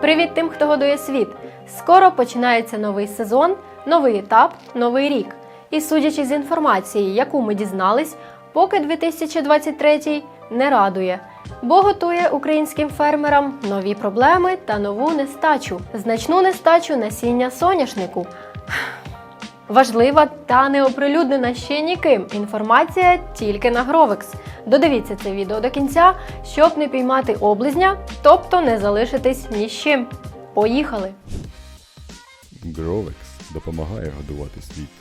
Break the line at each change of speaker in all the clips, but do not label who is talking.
Привіт тим, хто годує світ! Скоро починається новий сезон, новий етап, новий рік. І судячи з інформації, яку ми дізнались, поки 2023 не радує, бо готує українським фермерам нові проблеми та нову нестачу, значну нестачу насіння соняшнику. Важлива та не оприлюднена ще ніким інформація тільки на Гровекс. Додивіться це відео до кінця, щоб не піймати облизня, тобто не залишитись ні з чим. Поїхали!
Гровекс допомагає годувати світ.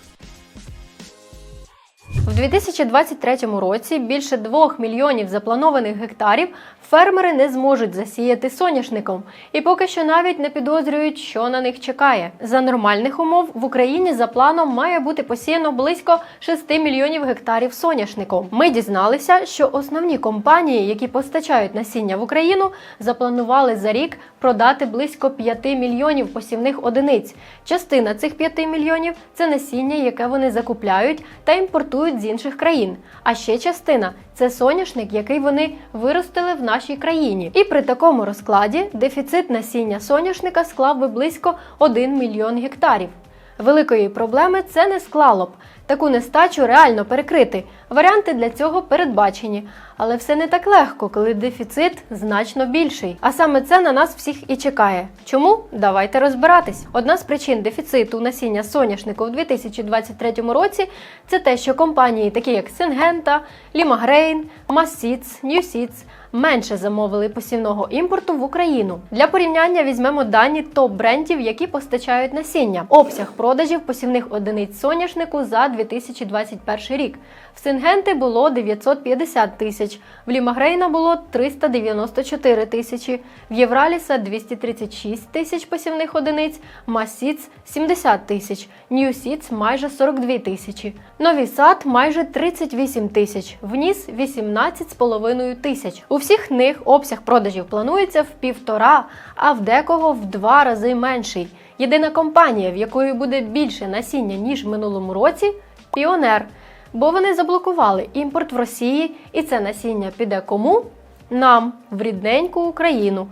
В 2023 році більше 2 мільйонів запланованих гектарів фермери не зможуть засіяти соняшником і поки що навіть не підозрюють, що на них чекає. За нормальних умов в Україні за планом має бути посіяно близько 6 мільйонів гектарів соняшником. Ми дізналися, що основні компанії, які постачають насіння в Україну, запланували за рік продати близько 5 мільйонів посівних одиниць. Частина цих 5 мільйонів це насіння, яке вони закупляють та імпортують з інших країн. А ще частина це соняшник, який вони виростили в нашій країні. І при такому розкладі дефіцит насіння соняшника склав би близько 1 мільйон гектарів. Великої проблеми це не склало б. Таку нестачу реально перекрити. Варіанти для цього передбачені. Але все не так легко, коли дефіцит значно більший. А саме це на нас всіх і чекає. Чому? Давайте розбиратись. Одна з причин дефіциту насіння соняшнику в 2023 році це те, що компанії, такі як Сингента, Лімагрейн, Массіц, Ньюсіц, менше замовили посівного імпорту в Україну. Для порівняння візьмемо дані топ-брендів, які постачають насіння. Обсяг продажів посівних одиниць соняшнику за 2021 рік. В Сингенти було 950 тисяч, в Лімагрейна було 394 тисячі, в Євраліса 236 тисяч посівних одиниць, Масіц 70 тисяч, Ньюсіц майже 42 тисячі, Нові Сад майже 38 тисяч, вніс 18,5 тисяч. У всіх них обсяг продажів планується в півтора, а в декого в два рази менший. Єдина компанія, в якої буде більше насіння ніж в минулому році Піонер. Бо вони заблокували імпорт в Росії, і це насіння піде кому? Нам, в рідненьку Україну.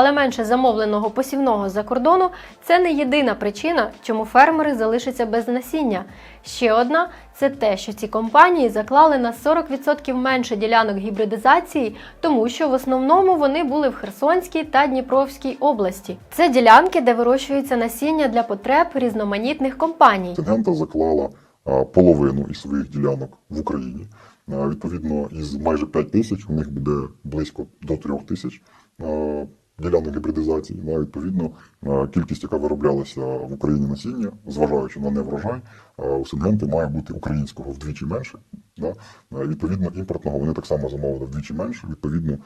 Але менше замовленого посівного за кордону це не єдина причина, чому фермери залишаться без насіння. Ще одна це те, що ці компанії заклали на 40% менше ділянок гібридизації, тому що в основному вони були в Херсонській та Дніпровській області. Це ділянки, де вирощується насіння для потреб різноманітних компаній.
Сингента заклала половину із своїх ділянок в Україні. Відповідно, із майже 5 тисяч у них буде близько до 3 тисяч ділянок гібридизації. А, Відповідно, кількість, яка вироблялася в Україні насіння, зважаючи на неврожай, а, у Сингенти має бути українського вдвічі менше. Да? Відповідно, імпортного вони так само замовили вдвічі менше. Відповідно,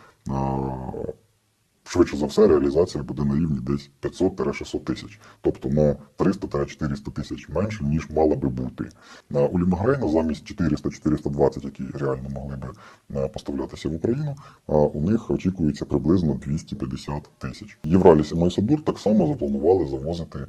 швидше за все, реалізація буде на рівні десь 500-600 тисяч, тобто на 300-400 тисяч менше, ніж мала би бути. У Лімагрейна замість 400-420, які реально могли би е, поставлятися в Україну, у них очікується приблизно 250 тисяч. Євраліс і Майсадур так само запланували завозити е,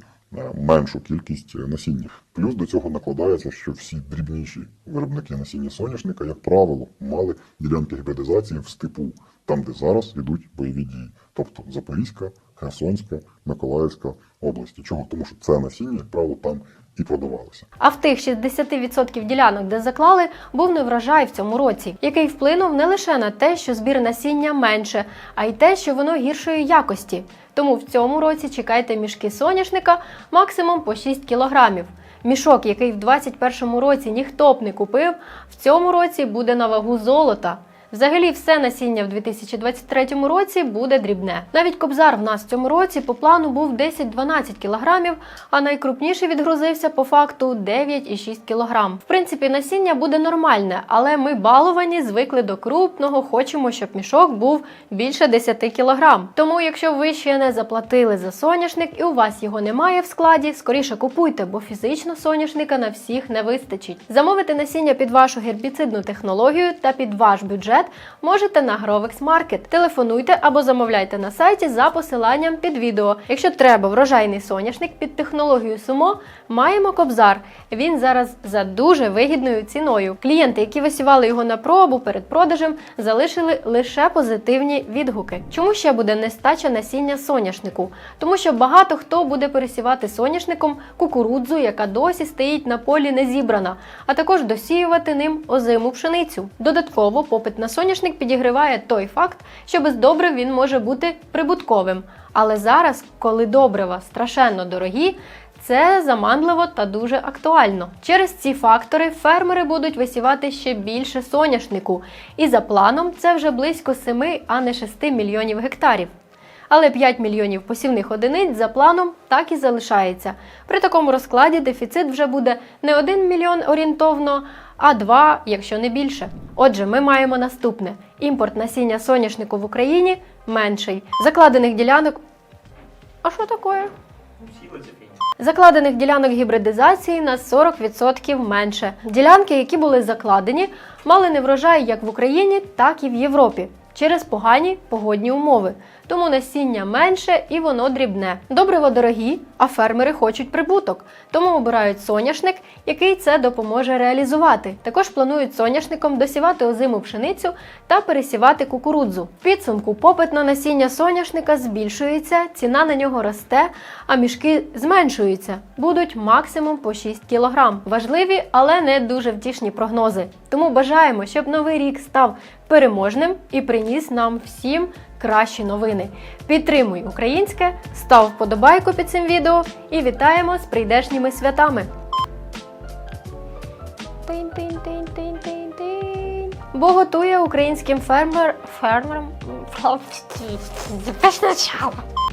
меншу кількість е, насіння. Плюс до цього накладається, що всі дрібніші виробники насіння соняшника, як правило, мали ділянки гібридизації в степу, там, де зараз йдуть бойові дії, тобто Запорізька, Херсонська, Миколаївська області. Чого? Тому що це насіння, як правило, там і продавалося.
А в тих 60% ділянок, де заклали, був неврожай в цьому році, який вплинув не лише на те, що збір насіння менше, а й те, що воно гіршої якості. Тому в цьому році чекайте мішки соняшника максимум по 6 кілограмів. Мішок, який в 2021 році ніхто б не купив, в цьому році буде на вагу золота. Взагалі, все насіння в 2023 році буде дрібне. Навіть кобзар в нас в цьому році по плану був 10-12 кілограмів, а найкрупніший відгрузився по факту 9,6 кілограм. В принципі, насіння буде нормальне, але ми баловані, звикли до крупного, хочемо, щоб мішок був більше 10 кілограм. Тому, якщо ви ще не заплатили за соняшник і у вас його немає в складі, скоріше купуйте, бо фізично соняшника на всіх не вистачить. Замовити насіння під вашу гербіцидну технологію та під ваш бюджет інтернет, можете на Grovex Market. Телефонуйте або замовляйте на сайті за посиланням під відео. Якщо треба врожайний соняшник під технологію Сумо, маємо кобзар. Він зараз за дуже вигідною ціною. Клієнти, які висівали його на пробу перед продажем, залишили лише позитивні відгуки. Чому ще буде нестача насіння соняшнику? Тому що багато хто буде пересівати соняшником кукурудзу, яка досі стоїть на полі не зібрана, а також досіювати ним озиму пшеницю. Додатково попит на соняшник підігриває той факт, що без добрив він може бути прибутковим. Але зараз, коли добрива страшенно дорогі, це заманливо та дуже актуально. Через ці фактори фермери будуть висівати ще більше соняшнику, і за планом це вже близько 7, а не 6 мільйонів гектарів. Але 5 мільйонів посівних одиниць за планом так і залишається. При такому розкладі дефіцит вже буде не 1 мільйон орієнтовно, а 2, якщо не більше. Отже, ми маємо наступне: імпорт насіння соняшнику в Україні менший. Закладених ділянок. А що таке? Закладених ділянок гібридизації на 40% менше. Ділянки, які були закладені, мали неврожай як в Україні, так і в Європі через погані погодні умови. Тому насіння менше і воно дрібне. Добриво дорогі, а фермери хочуть прибуток, тому обирають соняшник, який це допоможе реалізувати. Також планують соняшником досівати озиму пшеницю та пересівати кукурудзу. В підсумку попит на насіння соняшника збільшується, ціна на нього росте, а мішки зменшуються. Будуть максимум по 6 кг. Важливі, але не дуже втішні прогнози. Тому бажаємо, щоб новий рік став переможним і приніс нам всім кращі новини. Підтримуй українське, став вподобайку під цим відео і вітаємо з прийдешніми святами. Тин-тин-тин-тин-тин-тин. Бо готує українським фермер. Спочатку.